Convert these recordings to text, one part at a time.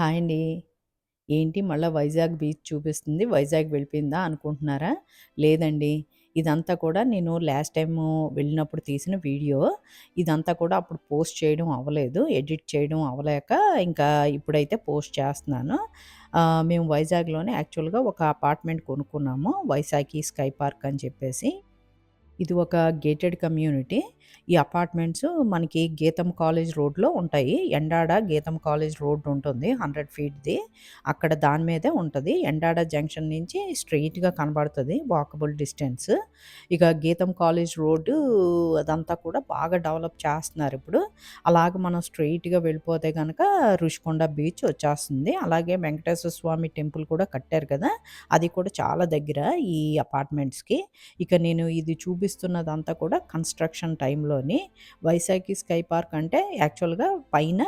Hi అండి. ఏంటి మళ్ళీ వైజాగ్ బీచ్ చూపిస్తుంది. వైజాగ్ వెళ్ళిపోయిందా అనుకుంటున్నారా? లేదండి. ఇదంతా కూడా నేను లాస్ట్ టైం వెళ్ళినప్పుడు తీసిన వీడియో. ఇదంతా కూడా అప్పుడు పోస్ట్ చేయడం అవ్వలేదు. ఎడిట్ చేయడం అవ్వలేక ఇంకా ఇప్పుడైతే పోస్ట్ చేస్తున్నాను. మేము వైజాగ్‌లోనే యాక్చువల్‌గా ఒక అపార్ట్మెంట్ కొనుక్కున్నాము. వైశాఖి స్కై పార్క్ అని చెప్పేసి. ఇది ఒక గేటెడ్ కమ్యూనిటీ. ఈ అపార్ట్మెంట్స్ మనకి గీతం కాలేజ్ రోడ్‌లో ఉంటాయి. ఎండాడ గీతం కాలేజ్ రోడ్ ఉంటుంది. 100 ఫీట్‌ది. అక్కడ దాని మీదే ఉంటుంది ఎండాడ జంక్షన్ నుంచి స్ట్రెయిట్‌గా కనబడుతుంది వాకబుల్ డిస్టెన్స్. ఇక గీతం కాలేజ్ రోడ్డు అదంతా కూడా బాగా డెవలప్ చేస్తున్నారు ఇప్పుడు అలాగే మనం స్ట్రెయిట్‌గా వెళ్ళిపోతే కనుక రుషికొండ బీచ్ వచ్చేస్తుంది. అలాగే వెంకటేశ్వర స్వామి టెంపుల్ కూడా కట్టారు కదా! అది కూడా చాలా దగ్గర ఈ అపార్ట్మెంట్స్‌కి. ఇక నేను ఇది కనిపిస్తున్నదంతా కూడా కన్‌స్ట్రక్షన్ టైంలోని వైశాఖి స్కై పార్క్ అంటే యాక్చువల్‌గా పైన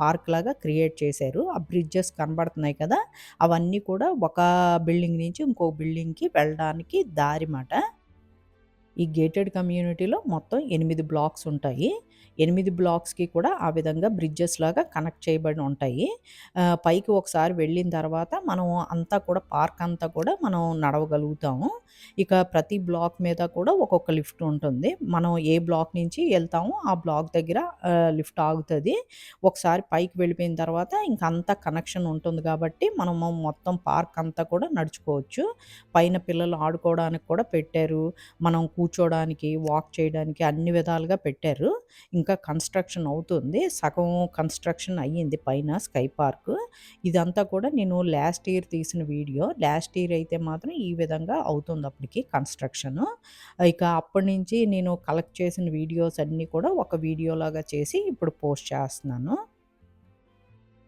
పార్క్ లాగా క్రియేట్ చేశారు. ఆ బ్రిడ్జెస్ కనబడుతున్నాయి కదా! అవన్నీ కూడా ఒక బిల్డింగ్ నుంచి ఇంకో బిల్డింగ్‌కి వెళ్ళడానికి దారి మాట. ఈ గేటెడ్ కమ్యూనిటీలో మొత్తం ఎనిమిది బ్లాక్స్ ఉంటాయి. ఎనిమిది బ్లాక్స్‌కి కూడా ఆ విధంగా బ్రిడ్జెస్ లాగా కనెక్ట్ చేయబడి ఉంటాయి. పైకి ఒకసారి వెళ్ళిన తర్వాత మనం అంతా కూడా పార్క్ అంతా కూడా మనం నడవగలుగుతాము. ఇక ప్రతి బ్లాక్ మీద కూడా ఒక్కొక్క లిఫ్ట్ ఉంటుంది. మనం ఏ బ్లాక్ నుంచి వెళ్తామో ఆ బ్లాక్ దగ్గర లిఫ్ట్ ఆగుతుంది ఒకసారి పైకి వెళ్ళిపోయిన తర్వాత ఇంకంతా కనెక్షన్ ఉంటుంది కాబట్టి మనము మొత్తం పార్క్ అంతా కూడా నడుచుకోవచ్చు. పైన పిల్లలు ఆడుకోవడానికి కూడా పెట్టారు. మనం కూర్చోడానికి, వాక్ చేయడానికి అన్ని విధాలుగా పెట్టారు. ఇంకా కన్‌స్ట్రక్షన్ అవుతుంది. సగం కన్‌స్ట్రక్షన్ అయ్యింది పైన స్కై పార్క్. ఇదంతా కూడా నేను లాస్ట్ ఇయర్ తీసిన వీడియో. లాస్ట్ ఇయర్ అయితే మాత్రం ఈ విధంగా అవుతుంది అప్పటికి కన్‌స్ట్రక్షను. ఇక అప్పటినుంచి నేను కలెక్ట్ చేసిన వీడియోస్ అన్నీ కూడా ఒక వీడియోలాగా చేసి ఇప్పుడు పోస్ట్ చేస్తున్నాను.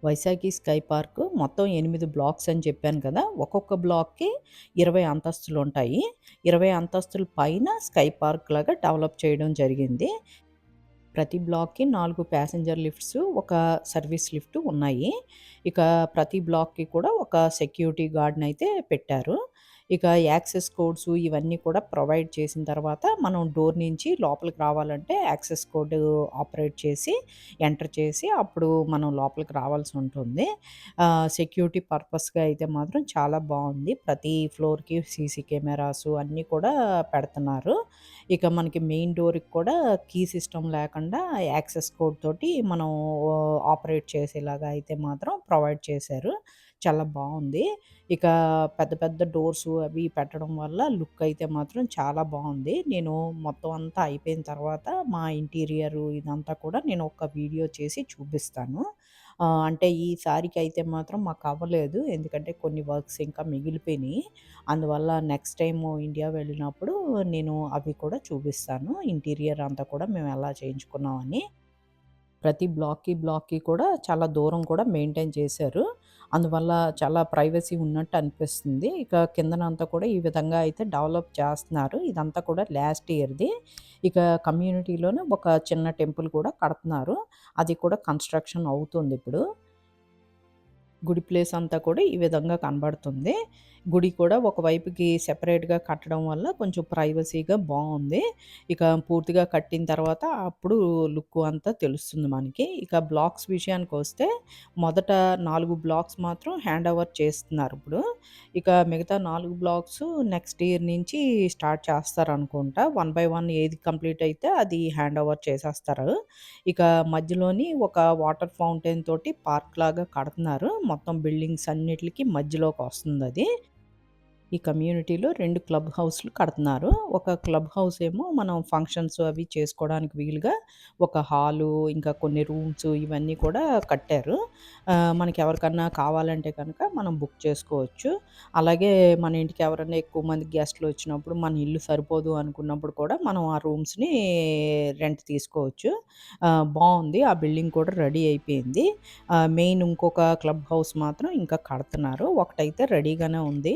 వైశాఖి స్కై పార్క్ మొత్తం ఎనిమిది బ్లాక్స్ అని చెప్పాను కదా! ఒక్కొక్క బ్లాక్‌కి ఇరవై అంతస్తులు ఉంటాయి ఇరవై అంతస్తుల పైన స్కై పార్క్ లాగా డెవలప్ చేయడం జరిగింది. ప్రతి బ్లాక్‌కి నాలుగు ప్యాసింజర్ లిఫ్ట్స్, ఒక సర్వీస్ లిఫ్ట్ ఉన్నాయి. ఇక ప్రతి బ్లాక్‌కి కూడా ఒక సెక్యూరిటీ గార్డ్‌నయితే పెట్టారు. ఇక యాక్సెస్ కోడ్స్ ఇవన్నీ కూడా ప్రొవైడ్ చేసిన తర్వాత మనం డోర్ నుంచి లోపలికి రావాలంటే యాక్సెస్ కోడ్ ఆపరేట్ చేసి, ఎంటర్ చేసి అప్పుడు మనం లోపలికి రావాల్సి ఉంటుంది. సెక్యూరిటీ పర్పస్‌గా అయితే మాత్రం చాలా బాగుంది ప్రతి ఫ్లోర్‌కి సీసీ కెమెరాస్ అన్నీ కూడా పెడుతున్నారు. ఇక మనకి మెయిన్ డోర్‌కి కూడా కీ సిస్టమ్ లేకుండా యాక్సెస్ కోడ్ తోటి మనం ఆపరేట్ చేసేలాగా అయితే మాత్రం ప్రొవైడ్ చేశారు. చాలా బాగుంది ఇక పెద్ద పెద్ద డోర్స్ అవి పెట్టడం వల్ల లుక్ అయితే మాత్రం చాలా బాగుంది నేను మొత్తం అంతా అయిపోయిన తర్వాత మా ఇంటీరియరు ఇదంతా కూడా నేను ఒక వీడియో చేసి చూపిస్తాను. అంటే ఈసారికి అయితే మాత్రం మాకు అవ్వలేదు ఎందుకంటే కొన్ని వర్క్స్ ఇంకా మిగిలిపోయినాయి అందువల్ల నెక్స్ట్ టైం ఇండియా వెళ్ళినప్పుడు నేను అవి కూడా చూపిస్తాను. ఇంటీరియర్ అంతా కూడా మేము ఎలా చేయించుకున్నామని. ప్రతి బ్లాక్‌కి, బ్లాక్‌కి కూడా చాలా దూరం కూడా మెయింటైన్ చేశారు. అందువల్ల చాలా ప్రైవసీ ఉన్నట్టు అనిపిస్తుంది. ఇక కిందనంతా కూడా ఈ విధంగా అయితే డెవలప్ చేస్తున్నారు. ఇదంతా కూడా లాస్ట్ ఇయర్‌ది. ఇక కమ్యూనిటీలోనే ఒక చిన్న టెంపుల్ కూడా కడుతున్నారు. అది కూడా కన్‌స్ట్రక్షన్ అవుతుంది ఇప్పుడు గుడి ప్లేస్ అంతా కూడా ఈ విధంగా కనబడుతుంది. గుడి కూడా ఒక వైపుకి సెపరేట్‌గా కట్టడం వల్ల కొంచెం ప్రైవసీగా బాగుంది ఇక పూర్తిగా కట్టిన తర్వాత అప్పుడు లుక్ అంతా తెలుస్తుంది మనకి. ఇక బ్లాక్స్ విషయానికి వస్తే మొదట నాలుగు బ్లాక్స్ మాత్రం హ్యాండ్ ఓవర్ చేస్తున్నారు ఇప్పుడు ఇక మిగతా నాలుగు బ్లాక్స్ నెక్స్ట్ ఇయర్ నుంచి స్టార్ట్ చేస్తారు అనుకుంటా వన్ బై వన్ ఏది కంప్లీట్ అయితే అది హ్యాండ్ ఓవర్ చేసేస్తారు. ఇక మధ్యలోని ఒక వాటర్ ఫౌంటైన్ తోటి పార్క్ లాగా కడుతున్నారు. మొత్తం బిల్డింగ్స్ అన్నిటికి మధ్యలోకి వస్తుంది అది ఈ కమ్యూనిటీలో రెండు క్లబ్ హౌస్‌లు కడుతున్నారు. ఒక క్లబ్ హౌస్ ఏమో మనం ఫంక్షన్స్ అవి చేసుకోవడానికి వీలుగా ఒక హాలు, ఇంకా కొన్ని రూమ్స్ ఇవన్నీ కూడా కట్టారు. మనకి ఎవరికన్నా కావాలంటే కనుక మనం బుక్ చేసుకోవచ్చు. అలాగే మన ఇంటికి ఎవరైనా ఎక్కువ మంది గెస్ట్లు వచ్చినప్పుడు మన ఇల్లు సరిపోదు అనుకున్నప్పుడు కూడా మనం ఆ రూమ్స్‌ని రెంట్ తీసుకోవచ్చు. బాగుంది ఆ బిల్డింగ్ కూడా రెడీ అయిపోయింది. మెయిన్ ఇంకొక క్లబ్ హౌస్ మాత్రం ఇంకా కడుతున్నారు. ఒకటైతే రెడీగానే ఉంది.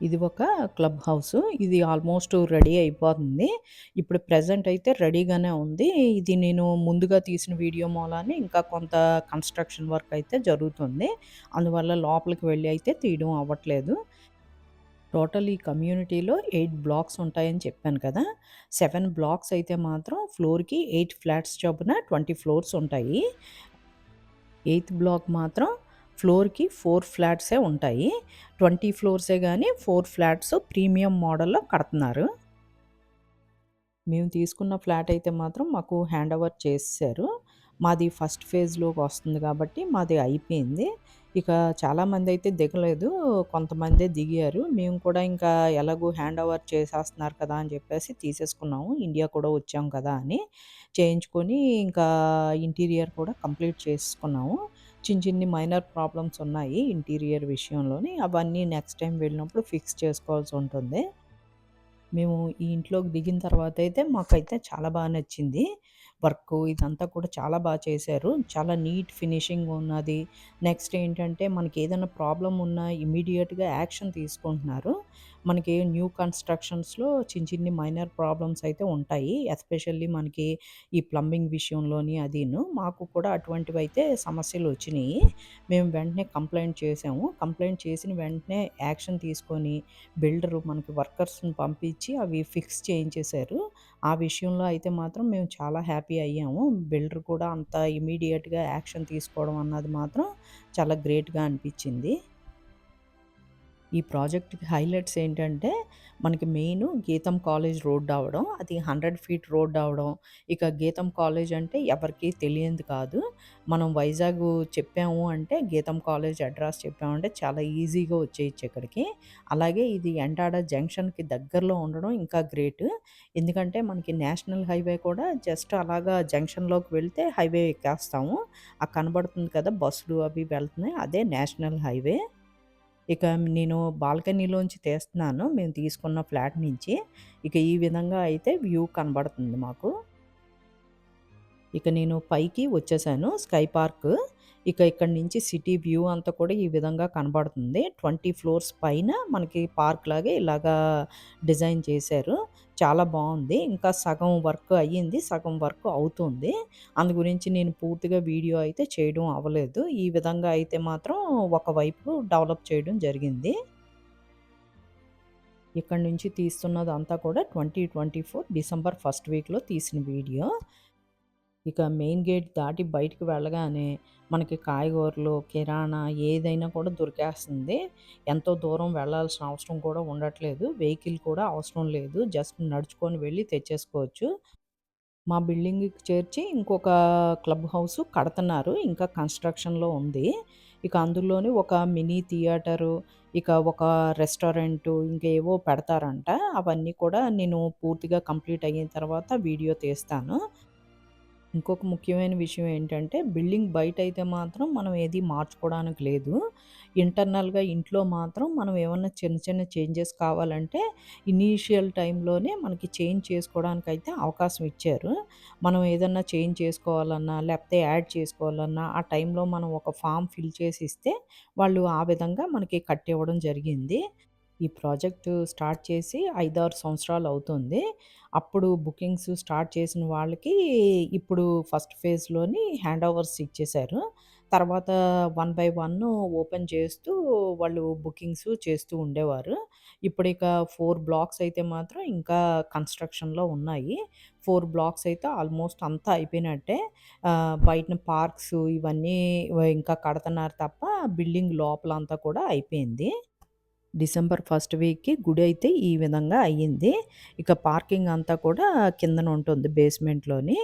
ఇది ఒక క్లబ్ హౌస్ ఇది ఆల్మోస్ట్ రెడీ అయిపోతుంది. ఇప్పుడు ప్రజెంట్ అయితే రెడీగానే ఉంది. ఇది నేను ముందుగా తీసిన వీడియో మూలాన ఇంకా కొంత కన్‌స్ట్రక్షన్ వర్క్ అయితే జరుగుతుంది. అందువల్ల లోపలికి వెళ్ళి అయితే తీయడం అవ్వట్లేదు. టోటల్ ఈ కమ్యూనిటీలో ఎయిట్ బ్లాక్స్ ఉంటాయని చెప్పాను కదా! సెవెన్ బ్లాక్స్ అయితే మాత్రం ఫ్లోర్‌కి ఎయిట్ ఫ్లాట్స్ చొప్పున 20 ఫ్లోర్స్ ఉంటాయి. ఎయిత్ బ్లాక్ మాత్రం ఫ్లోర్‌కి ఫోర్ ఫ్లాట్సే ఉంటాయి. 20 ఫ్లోర్సే కానీ ఫోర్ ఫ్లాట్స్ ప్రీమియం మోడల్‌లో కడుతున్నారు మేము తీసుకున్న ఫ్లాట్ అయితే మాత్రం మాకు హ్యాండ్ ఓవర్ చేసేసారు. మాది ఫస్ట్ ఫేజ్‌లోకి వస్తుంది కాబట్టి మాది అయిపోయింది. ఇక చాలామంది అయితే దిగలేదు. కొంతమందే దిగారు. మేము కూడా ఇంకా ఎలాగో హ్యాండ్ ఓవర్ చేసేస్తున్నారు కదా! అని చెప్పేసి తీసేసుకున్నాము. ఇండియా కూడా వచ్చాం కదా! అని చేయించుకొని ఇంకా ఇంటీరియర్ కూడా కంప్లీట్ చేసుకున్నాము. చిన్న చిన్ని మైనర్ ప్రాబ్లమ్స్ ఉన్నాయి ఇంటీరియర్ విషయంలోని. అవన్నీ నెక్స్ట్ టైం వెళ్ళినప్పుడు ఫిక్స్ చేసుకోవాల్సి ఉంటుంది. మేము ఈ ఇంట్లోకి దిగిన తర్వాత అయితే మాకైతే చాలా బాగా నచ్చింది. వర్కు ఇదంతా కూడా చాలా బాగా చేశారు. చాలా నీట్ ఫినిషింగ్ ఉన్నది. నెక్స్ట్ ఏంటంటే మనకి ఏదైనా ప్రాబ్లం ఉన్నా ఇమీడియట్గా యాక్షన్ తీసుకుంటున్నారు. మనకి న్యూ కన్‌స్ట్రక్షన్స్‌లో చిన్న చిన్ని మైనర్ ప్రాబ్లమ్స్ అయితే ఉంటాయి. ఎస్పెషల్లీ మనకి ఈ ప్లంబింగ్ విషయంలోని అదీను. మాకు కూడా అటువంటివైతే సమస్యలొచ్చినియి. మేము వెంటనే కంప్లెయింట్ చేసాము. కంప్లెయింట్ చేసిన వెంటనే యాక్షన్ తీసుకొని బిల్డరు మనకి వర్కర్స్‌ని పంపించి అవి ఫిక్స్ చేయించేశారు. ఆ విషయంలో అయితే మాత్రం మేము చాలా హ్యాపీ అయ్యాము. బిల్డర్ కూడా అంత ఇమ్మీడియేట్‌గా యాక్షన్ తీసుకోవడం అన్నది మాత్రం చాలా గ్రేట్‌గా అనిపించింది. ఈ ప్రాజెక్ట్‌కి హైలైట్స్ ఏంటంటే, మనకి మెయిన్ గీతం కాలేజ్ రోడ్ అవడం అది 100 ఫీట్ రోడ్ అవ్వడం. ఇక గీతం కాలేజ్ అంటే ఎవరికీ తెలియనిది కాదు. మనం వైజాగ్ చెప్పాము అంటే గీతం కాలేజ్ అడ్రస్ చెప్పామంటే చాలా ఈజీగా వచ్చేయచ్చు ఇక్కడికి. అలాగే ఇది ఎండాడ జంక్షన్‌కి దగ్గరలో ఉండడం ఇంకా గ్రేట్. ఎందుకంటే మనకి నేషనల్ హైవే కూడా జస్ట్ అలాగా జంక్షన్‌లోకి వెళ్తే హైవే ఎక్కేస్తాము. ఆ కనబడుతుంది కదా! బస్సులు అవి వెళ్తున్నాయి. అదే నేషనల్ హైవే. ఇక నేను బాల్కనీలోంచి తీస్తున్నాను. మేము తీసుకున్న ఫ్లాట్ నుంచి. ఇక ఈ విధంగా అయితే వ్యూ కనబడుతుంది మాకు. ఇక నేను పైకి వచ్చేసాను స్కై పార్క్. ఇక ఇక్కడి నుంచి సిటీ వ్యూ అంతా కూడా ఈ విధంగా కనబడుతుంది. 20 ఫ్లోర్స్ పైన మనకి పార్క్ లాగే ఇలాగా డిజైన్ చేశారు. చాలా బాగుంది ఇంకా సగం వర్క్ అయ్యింది. సగం వర్క్ అవుతుంది. అందు గురించి నేను పూర్తిగా వీడియో అయితే చేయడం అవ్వలేదు. ఈ విధంగా అయితే మాత్రం ఒకవైపు డెవలప్ చేయడం జరిగింది. ఇక్కడి నుంచి తీస్తున్నదంతా కూడా 2024 డిసెంబర్ ఫస్ట్ వీక్‌లో తీసిన వీడియో. ఇక మెయిన్ గేట్ దాటి బయటికి వెళ్ళగానే మనకి కాయగూరలు, కిరాణా ఏదైనా కూడా దొరికేస్తుంది. ఎంతో దూరం వెళ్ళాల్సిన అవసరం కూడా ఉండట్లేదు. వెహికల్ కూడా అవసరం లేదు. జస్ట్ నడుచుకొని వెళ్ళి తెచ్చేసుకోవచ్చు. మా బిల్డింగ్‌కి చేర్చి ఇంకొక క్లబ్ హౌస్ కడుతున్నారు ఇంకా కన్‌స్ట్రక్షన్‌లో ఉంది. ఇక అందులోనే ఒక మినీ థియేటరు, ఇక ఒక రెస్టారెంటు ఇంకేవో పెడతారంట. అవన్నీ కూడా నేను పూర్తిగా కంప్లీట్ అయిన తర్వాత వీడియో తీస్తాను. ఇంకొక ముఖ్యమైన విషయం ఏంటంటే, బిల్డింగ్ బయట అయితే మాత్రం మనం ఏది మార్చుకోవడానికి లేదు. ఇంటర్నల్‌గా ఇంట్లో మాత్రం మనం ఏమన్నా చిన్న చిన్న చేంజెస్ కావాలంటే, ఇనీషియల్ టైంలోనే మనకి చేంజ్ చేసుకోవడానికి అయితే అవకాశం ఇచ్చారు. మనం ఏదన్నా చేంజ్ చేసుకోవాలన్నా, లేకపోతే యాడ్ చేసుకోవాలన్నా, ఆ టైంలో మనం ఒక ఫామ్ ఫిల్ చేసి ఇస్తే, వాళ్ళు ఆ విధంగా మనకి కట్టివ్వడం జరిగింది. ఈ ప్రాజెక్టు స్టార్ట్ చేసి 5, 6 సంవత్సరాలు అవుతుంది. అప్పుడు బుకింగ్స్ స్టార్ట్ చేసిన వాళ్ళకి ఇప్పుడు ఫస్ట్ ఫేజ్‌లోని హ్యాండ్ ఓవర్స్ ఇచ్చేశారు. తర్వాత వన్ బై వన్ ఓపెన్ చేస్తూ వాళ్ళు బుకింగ్స్ చేస్తూ ఉండేవారు. ఇప్పుడిక 4 బ్లాక్స్ అయితే మాత్రం ఇంకా కన్‌స్ట్రక్షన్‌లో ఉన్నాయి. 4 బ్లాక్స్ అయితే ఆల్మోస్ట్ అంతా అయిపోయినట్టే. ఆహ్, బయటన పార్క్స్ ఇవన్నీ వ ఇంకా కడతన్నారు తప్ప బిల్డింగ్ లోపలంతా కూడా అయిపోయింది. డిసెంబర్ ఫస్ట్ వీక్‌కి గుడి అయితే ఈ విధంగా అయ్యింది. ఇక పార్కింగ్ అంతా కూడా కిందన ఉంటుంది బేస్‌మెంట్‌లోని.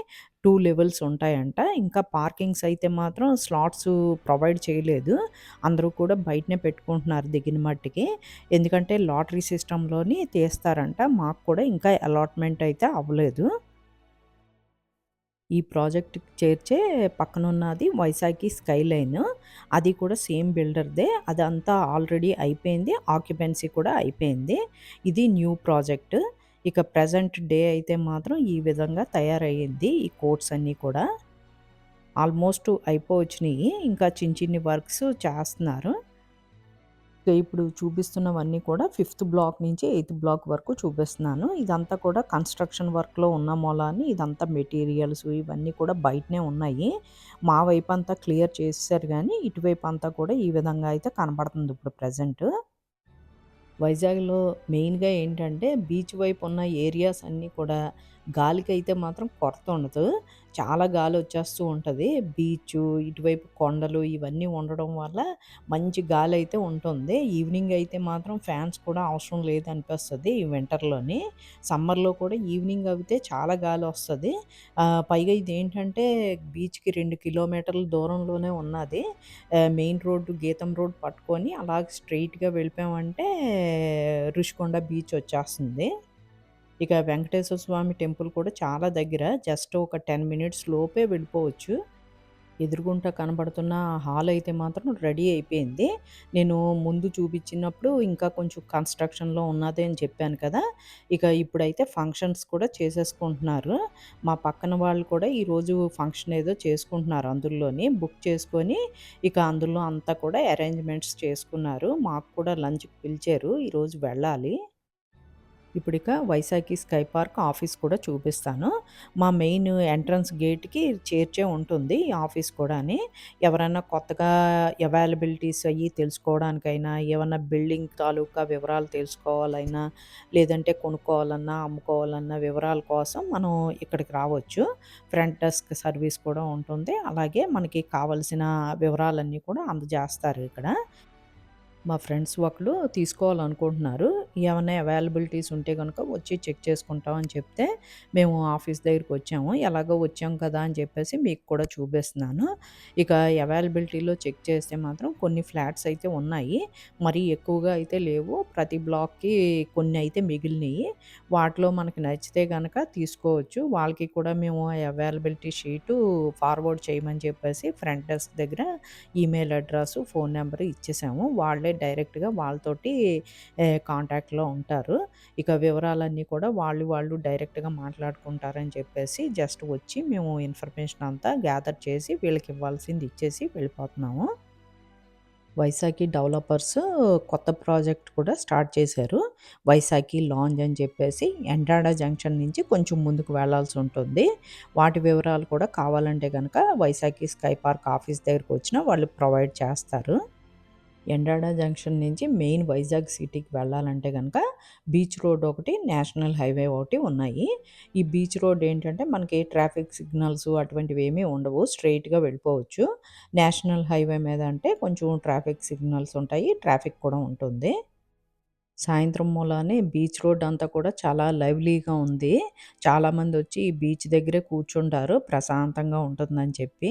టూ లెవెల్స్ ఉంటాయంట. ఇంకా పార్కింగ్స్ అయితే మాత్రం స్లాట్స్ ప్రొవైడ్ చేయలేదు. అందరూ కూడా బయటనే పెట్టుకుంటున్నారు దిగిన మట్టికి. ఎందుకంటే లాటరీ సిస్టంలోని తీస్తారంట. మాకు కూడా ఇంకా అలాట్‌మెంట్ అయితే అవ్వలేదు. ఈ ప్రాజెక్ట్ చేర్చే పక్కనున్నది వైశాఖి స్కైలైన్. అది కూడా సేమ్ బిల్డర్‌దే. అదంతా ఆల్రెడీ అయిపోయింది. ఆక్యుపెన్సీ కూడా అయిపోయింది. ఇది న్యూ ప్రాజెక్ట్. ఇక ప్రజెంట్ డే అయితే మాత్రం ఈ విధంగా తయారయ్యింది. ఈ కోర్ట్స్ అన్నీ కూడా. ఆల్మోస్ట్ అయిపోవచ్చినాయి ఇంకా చిన్న చిన్ని వర్క్స్ చేస్తున్నారు. ఇప్పుడు చూపిస్తున్నవన్నీ కూడా ఫిఫ్త్ బ్లాక్ నుంచి ఎయిత్ బ్లాక్ వరకు చూపిస్తున్నాను. ఇదంతా కూడా కన్‌స్ట్రక్షన్ వర్క్‌లో ఉన్న మూలాన్ని ఇదంతా మెటీరియల్స్ ఇవన్నీ కూడా బయటనే ఉన్నాయి. మా వైపు అంతా క్లియర్ చేసేసారు కానీ ఇటువైపు అంతా కూడా ఈ విధంగా అయితే కనబడుతుంది ఇప్పుడు ప్రజెంట్ వైజాగ్‌లో మెయిన్‌గా ఏంటంటే, బీచ్ వైపు ఉన్న ఏరియాస్ అన్నీ కూడా గాలికైతే మాత్రం కొరత ఉండదు. చాలా గాలి వచ్చేస్తూ ఉంటుంది బీచ్ ఇటువైపు కొండలు ఇవన్నీ ఉండడం వల్ల మంచి గాలి అయితే ఉంటుంది. ఈవినింగ్ అయితే మాత్రం ఫ్యాన్స్ కూడా అవసరం లేదు అనిపిస్తుంది ఈ వింటర్‌లోని. సమ్మర్‌లో కూడా ఈవినింగ్ అయితే చాలా గాలి వస్తుంది పైగా ఇది ఏంటంటే బీచ్‌కి రెండు కిలోమీటర్ల దూరంలోనే ఉన్నాది. మెయిన్ రోడ్డు గీతం రోడ్ పట్టుకొని అలా స్ట్రెయిట్‌గా వెళ్ళిపోయామంటే రుషికొండ బీచ్ వచ్చేస్తుంది. ఇక వెంకటేశ్వర స్వామి టెంపుల్ కూడా చాలా దగ్గర. జస్ట్ ఒక 10 మినిట్స్ లోపే వెళ్ళిపోవచ్చు. ఎదురుగుంట కనబడుతున్న హాల్ అయితే మాత్రం రెడీ అయిపోయింది. నేను ముందు చూపించినప్పుడు ఇంకా కొంచెం కన్‌స్ట్రక్షన్‌లో ఉన్నది అని చెప్పాను కదా! ఇక ఇప్పుడైతే ఫంక్షన్స్ కూడా చేసేసుకుంటున్నారు. మా పక్కన వాళ్ళు కూడా ఈరోజు ఫంక్షన్ ఏదో చేసుకుంటున్నారు అందులోని. బుక్ చేసుకొని ఇక అందులో అంతా కూడా అరేంజ్‌మెంట్స్ చేసుకున్నారు. మాకు కూడా లంచ్‌కి పిలిచారు. ఈరోజు వెళ్ళాలి. ఇప్పుడిక వైశాఖి స్కై పార్క్ ఆఫీస్ కూడా చూపిస్తాను. మా మెయిన్ ఎంట్రన్స్ గేట్‌కి చేర్చే ఉంటుంది ఈ ఆఫీస్ కూడాని. ఎవరైనా కొత్తగా అవైలబిలిటీస్ అయ్యి తెలుసుకోవడానికైనా, ఏమన్నా బిల్డింగ్ తాలూకా వివరాలు తెలుసుకోవాలైనా, లేదంటే కొనుక్కోవాలన్నా, అమ్ముకోవాలన్నా వివరాల కోసం మనం ఇక్కడికి రావచ్చు. ఫ్రంట్ డెస్క్ సర్వీస్ కూడా ఉంటుంది. అలాగే మనకి కావాల్సిన వివరాలన్నీ కూడా అందజేస్తారు ఇక్కడ. మా ఫ్రెండ్స్ ఒకళ్ళు తీసుకోవాలనుకుంటున్నారు. ఏమైనా అవైలబిలిటీస్ ఉంటే కనుక వచ్చి చెక్ చేసుకుంటాం అని చెప్తే, మేము ఆఫీస్ దగ్గరికి వచ్చాము ఎలాగో వచ్చాం కదా అని చెప్పేసి మీకు కూడా చూపిస్తున్నాను. ఇక అవైలబిలిటీలో చెక్ చేస్తే మాత్రం కొన్ని ఫ్లాట్స్ అయితే ఉన్నాయి. మరీ ఎక్కువగా అయితే లేవు. ప్రతి బ్లాక్‌కి కొన్ని అయితే మిగిలినాయి వాటిలో మనకి నచ్చితే కనుక తీసుకోవచ్చు. వాళ్ళకి కూడా మేము ఆ అవైలబిలిటీ షీటు ఫార్వర్డ్ చేయమని చెప్పేసి ఫ్రంట్ డెస్క్ దగ్గర ఈమెయిల్ అడ్రస్ ఫోన్ నెంబర్ ఇచ్చేసాము. వాళ్ళే డైరెక్ట్‌గా వాళ్ళతోటి కాంటాక్ట్‌లో ఉంటారు. ఇక వివరాలన్నీ కూడా వాళ్ళు, వాళ్ళు డైరెక్ట్‌గా మాట్లాడుకుంటారని చెప్పేసి జస్ట్ వచ్చి మేము ఇన్ఫర్మేషన్ అంతా గ్యాదర్ చేసి వీళ్ళకి ఇవ్వాల్సింది ఇచ్చేసి వెళ్ళిపోతున్నాము. వైశాఖి డెవలపర్స్ కొత్త ప్రాజెక్ట్ కూడా స్టార్ట్ చేశారు. వైశాఖి లాంజ్ అని చెప్పేసి ఎండాడ జంక్షన్ నుంచి కొంచెం ముందుకు వెళ్ళాల్సి ఉంటుంది. వాటి వివరాలు కూడా కావాలంటే కనుక వైశాఖి స్కై పార్క్ ఆఫీస్ దగ్గరికి వచ్చినా వాళ్ళు ప్రొవైడ్ చేస్తారు. ఎండాడ జంక్షన్ నుంచి మెయిన్ వైజాగ్ సిటీకి వెళ్ళాలంటే కనుక బీచ్ రోడ్ ఒకటి, నేషనల్ హైవే ఒకటి ఉన్నాయి. ఈ బీచ్ రోడ్ ఏంటంటే మనకి ట్రాఫిక్ సిగ్నల్స్ అటువంటివి ఏమీ ఉండవు. స్ట్రెయిట్‌గా వెళ్ళిపోవచ్చు. నేషనల్ హైవే మీద అంటే కొంచెం ట్రాఫిక్ సిగ్నల్స్ ఉంటాయి. ట్రాఫిక్ కూడా ఉంటుంది. సాయంత్రం మూలానే బీచ్ రోడ్ అంతా కూడా చాలా లైవ్లీగా ఉంది. చాలామందొచ్చి ఈ బీచ్ దగ్గరే కూర్చుంటారు. ప్రశాంతంగా ఉంటుందని చెప్పి.